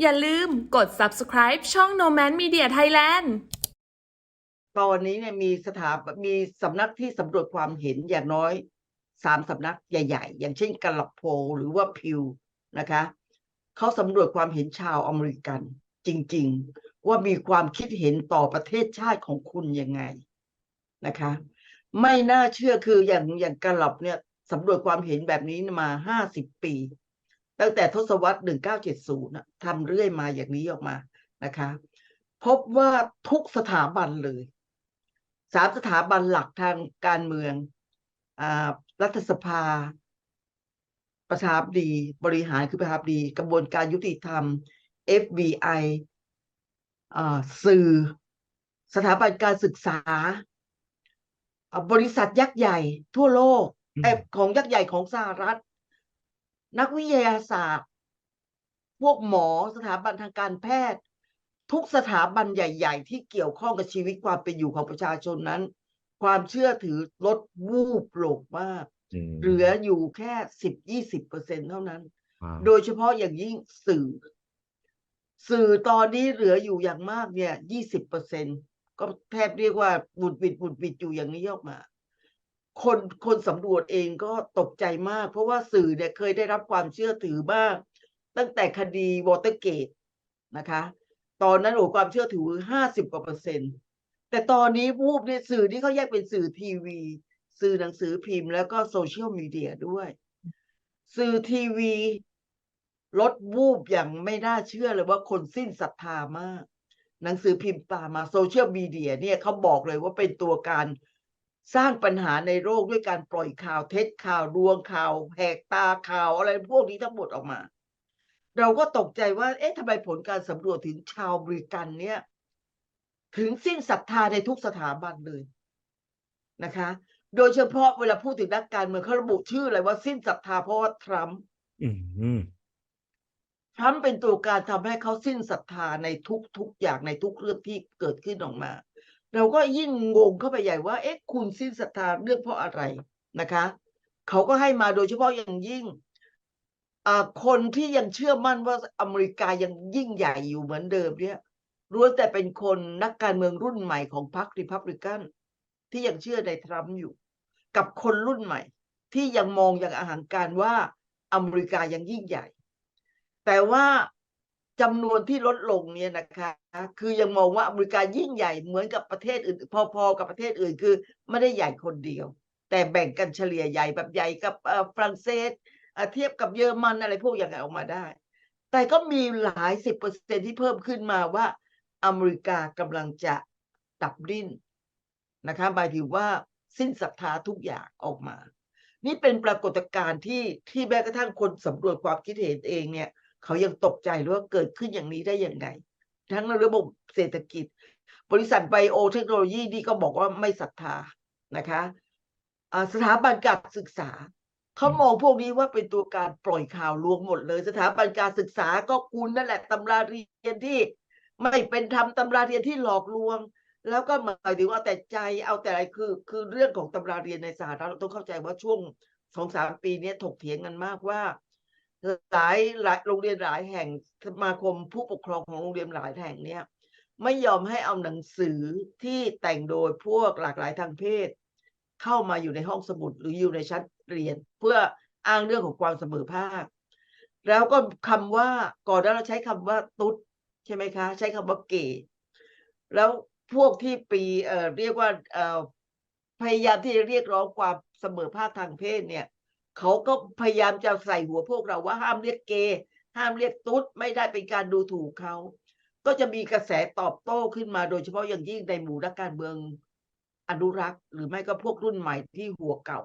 อย่าลืมกด subscribe ช่อง Noman Media Thailand ตอนนี้เนี่ยมีสถามีสำนักที่สำรวจความเห็นอย่างน้อยสามสำนักใหญ่ ๆ อย่างเช่นกัลลับโพหรือว่าพิวนะคะเขาสำรวจความเห็นชาวอเมริกันจริง ๆ ว่ามีความคิดเห็นต่อประเทศชาติของคุณยังไงนะคะ ไม่น่าเชื่อคืออย่างอย่างกัลลับเนี่ยสำรวจความเห็นแบบนี้มาห้าสิบปี ตั้งแต่ทศวรรษหนึ่งเก้าเจ็ดศูนย์ทำเรื่อยมาอย่างนี้ออกมานะคะ พบว่าทุกสถาบันเลยสามสถาบันหลักทางการเมืองอ่ารัฐสภา ประชาธิปดีบริหารคือประชาธิปดีกระบวนการยุติธรรม FBI อ่าสื่อ สถาบันการศึกษาอ่าบริษัทยักษ์ใหญ่ทั่วโลกอืมเอ่อของยักษ์ใหญ่ของสหรัฐ นักวิทยาศาสตร์ พวกหมอสถาบันทางการแพทย์ ทุกสถาบันใหญ่ ๆ ที่เกี่ยวข้องกับชีวิตความเป็นอยู่ของประชาชนนั้น ความเชื่อถือลดวูบลงมากอืมเหลืออยู่แค่สิบยี่สิบเปอร์เซ็นเท่านั้นว้าวโดยเฉพาะอย่างยิ่งสื่อ สื่อตอนนี้เหลืออยู่อย่างมากเนี่ยยี่สิบเปอร์เซ็นก็แทบเรียกว่าบุดบิดบุดบิดอยู่อย่างนี้ออกมา คนคนสำรวจเองก็ตกใจมาก เพราะว่าสื่อเนี่ยเคยได้รับความเชื่อถือมาก ตั้งแต่คดีวอเตอร์เกตนะคะ ตอนนั้นโอ้ความเชื่อถือห้าสิบกว่าเปอร์เซ็นต์แต่ตอนนี้วูบเนี่ยสื่อที่เขาแยกเป็นสื่อทีวี สื่อหนังสือพิมพ์แล้วก็โซเชียลมีเดียด้วย สื่อทีวีลดวูบอย่างไม่น่าเชื่อเลยว่าคนสิ้นศรัทธามาก หนังสือพิมพ์ตามมาโซเชียลมีเดียเนี่ยเขาบอกเลยว่าเป็นตัวการ สร้างปัญหาในโลกด้วยการปล่อยข่าวเท็จข่าวลวงข่าว แหกตาข่าวอะไรพวกนี้ทั้งหมดออกมา เราก็ตกใจว่า เอ๊ะทำไมผลการสำรวจถึงชาวบริกันเนี่ย ถึงสิ้นศรัทธาในทุกสถาบันเลยนะคะ โดยเฉพาะเวลาพูดถึงนักการเมืองเขาระบุชื่อเลยว่าสิ้นศรัทธาเพราะว่าทรัมป์อืมทรัมป์เป็นตัวการทำให้เขาสิ้นศรัทธาในทุกๆอย่างในทุกเรื่องที่เกิดขึ้นออกมา เราก็ยิ่งงงเข้าไปใหญ่ว่า เอ๊ะคุณสิ้นศรัทธาเรื่องเพราะอะไรนะคะ เขาก็ให้มาโดยเฉพาะอย่างยิ่งคนที่ยังเชื่อมั่นว่าอเมริกายังยิ่งใหญ่อยู่เหมือนเดิมเนี่ยล้แต่เป็นคนนักการเมืองรุ่นใหม่ของพรรคริพับลิกันที่ยังเชื่อในทรัมป์อยู่ กับคนรุ่นใหม่ ที่ยังมองอย่างอาหารการว่าอเมริกายังยิ่งใหญ่ แต่ว่า จำนวนที่ลดลงเนี่ยนะคะ คือยังมองว่าอเมริกายิ่งใหญ่เหมือนกับประเทศอื่น พอๆกับประเทศอื่นคือไม่ได้ใหญ่คนเดียว แต่แบ่งกันเฉลี่ยใหญ่แบบใหญ่กับฝรั่งเศสเทียบกับเยอรมันอะไรพวกอย่างไรออกมาได้ แต่ก็มีหลายสิบเปอร์เซ็นที่เพิ่มขึ้นมาว่าอเมริกากำลังจะดับดิ้นนะคะหมายถึงว่าสิ้นศรัทธาทุกอย่างออกมา นี่เป็นปรากฏการณ์ที่ที่แม้กระทั่งคนสำรวจความคิดเห็นเองเนี่ย เขายังตกใจว่าเกิดขึ้นอย่างนี้ได้ยังไง ทั้งในระบบเศรษฐกิจ บริษัทไบโอเทคโนโลยีนี่ก็บอกว่าไม่ศรัทธานะคะสถาบันการศึกษาเขามองพวกนี้ว่าเป็นตัวการปล่อยข่าวลวงหมดเลย สถาบันการศึกษาก็คุณนั่นแหละตำราเรียนที่ ไม่เป็นธรรมตำราเรียนที่หลอกลวง แล้วก็หมายถึงว่าแต่ใจเอาแต่อะไรคือ คือเรื่องของตำราเรียนในสหรัฐเราต้องเข้าใจว่าช่วงสองสามปีนี้ถกเถียงกันมากว่า หลายหลายโรงเรียนหลายแห่งสมาคมผู้ปกครองของโรงเรียนหลายแห่งเนี่ยไม่ยอมให้เอาหนังสือที่แต่งโดยพวกหลากหลายทางเพศ เข้ามาอยู่ในห้องสมุดหรืออยู่ในชั้นเรียน เพื่ออ้างเรื่องของความเสมอภาค แล้วก็คำว่าก่อนหน้าเราใช้คำว่าตุ๊ดใช่ไหมคะ ใช้คำว่าเกย์แล้วพวกที่ปีเอ่อเรียกว่าเอ่อพยายามที่จะเรียกร้องความเสมอภาคทางเพศเนี่ย เขาก็พยายามจะใส่หัวพวกเราว่าห้ามเรียกเกย์ห้ามเรียกตุ๊ดไม่ได้เป็นการดูถูกเขาก็จะมีกระแสตอบโต้ขึ้นมาโดยเฉพาะอย่างยิ่งในหมู่นักการเมืองอนุรักษ์ หรือไม่ก็พวกรุ่นใหม่ที่หัวเก่า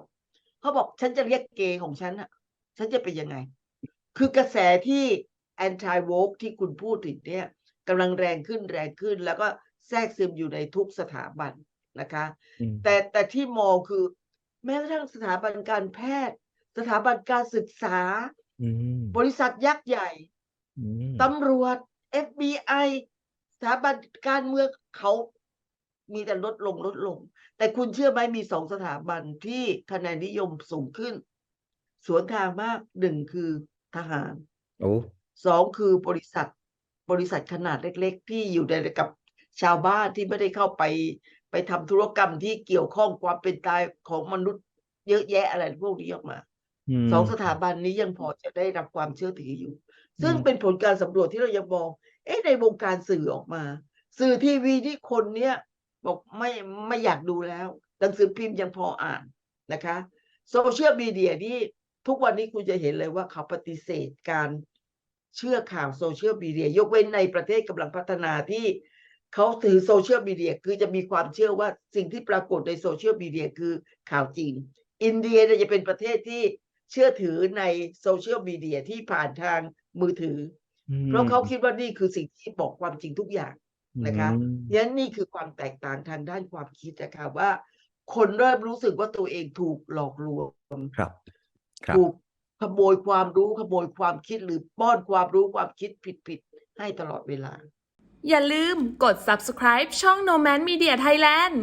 เขาบอกฉันจะเรียกเกย์ของฉันอะฉันจะเป็นยังไง คือกระแสที่ anti woke ที่คุณพูดถึงเนี่ยกำลังแรงขึ้นแรงขึ้น แล้วก็แทรกซึมอยู่ในทุกสถาบันนะคะอืมแต่แต่ที่มองคือ แม้กระทั่งสถาบันการแพทย์ สถาบันการศึกษาอืมบริษัทยักษ์ใหญ่อืมตำรวจ FBI สถาบันการเมืองเขามีแต่ลดลงลดลง แต่คุณเชื่อไหมมีสองสถาบันที่คะแนนนิยมสูงขึ้น สวนทางมากหนึ่งคือทหารโอ้สองคือบริษัท บริษัทขนาดเล็ก ๆ ที่อยู่ในกับชาวบ้านที่ไม่ได้เข้าไป ไปทำธุรกรรมที่เกี่ยวข้องความเป็นตายของมนุษย์เยอะแยะอะไรพวกนี้ออกมา อืม สองสถาบันนี้ยังพอจะได้รับความเชื่อถืออยู่ซึ่งอืมเป็นผลการสำรวจที่เรายังมอง เอ๊ะในวงการสื่อออกมา สื่อทีวีที่คนเนี้ยบอกไม่ไม่อยากดูแล้วหนังสือพิมพ์ยังพออ่านนะคะโซเชียลมีเดียนี่ทุกวันนี้คุณจะเห็นเลยว่าเขาปฏิเสธการเชื่อข่าวโซเชียลมีเดีย ยกเว้นในประเทศกำลังพัฒนาที่เขาถือโซเชียลมีเดียคือจะมีความเชื่อว่าสิ่งที่ปรากฏในโซเชียลมีเดียคือข่าวจริง อินเดียเนี่ยจะเป็นประเทศที่ เชื่อถือในโซเชียลมีเดียที่ผ่านทางมือถืออือมเพราะเขาคิดว่านี่คือสิ่งที่บอกความจริงทุกอย่างนะคะอืมยันนี่คือความแตกต่างทางด้านความคิดนะคะว่า คนเริ่มรู้สึกว่าตัวเองถูกหลอกลวงครับครับถูกขโมยความรู้ขโมยความคิดหรือป้อนความรู้ความคิดผิดๆให้ตลอดเวลา อย่าลืมกด subscribe ช่อง No Man Media Thailand